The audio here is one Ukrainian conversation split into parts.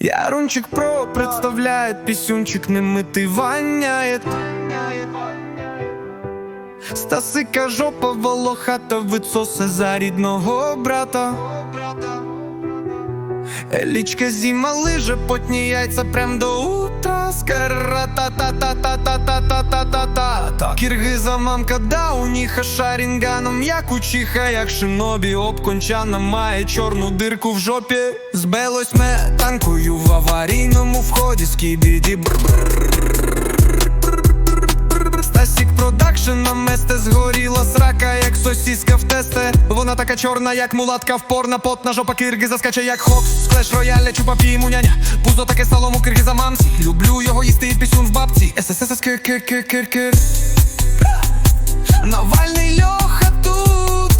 Ярунчик про представляет пісюнчик немитий воняет. Стасика жопа волохата вицосе за рідного брата. Елічка зіма лиже потні яйця прям до утра. Скара-та-та-та-та-та-та-та-та-та-та Киргиза мамка да у них шарінганом як учиха, як шинобі обкончана має чорну дирку в жопі Збилось ме танкую в аварійному вході скібіді Стасік продакшн месте згоріла срака, як сосіска в тесте. Вона така чорна, як мулатка в порна, потна жопа кирги заскаче, як хокс. Склеш рояль, чупа піму няня. Пузо таке салому киргиза мамці. Люблю його їсти і пісюн в бабці. ССС кир кир кир кир кир Навальний льоха тут.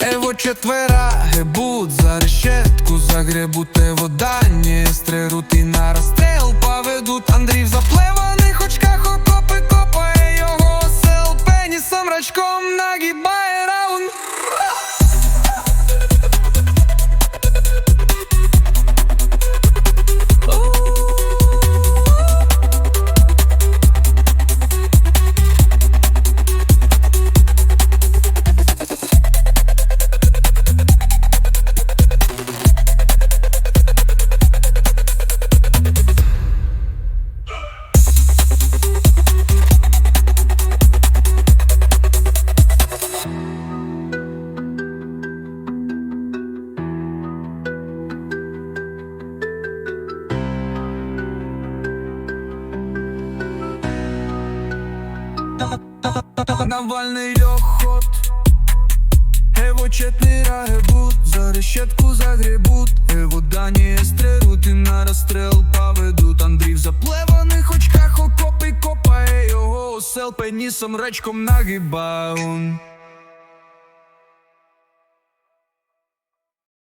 Ево четвера гебут за решетку загребут его дані стрерут і на розстріл поведуть Андрій в Навальний льохот. Ево четыре гебут За решетку загребут. Его дані стрелут і на розстріл поведуть. Андрій в заплеваних очках окопи копає його осел Пенісом речком нагибає он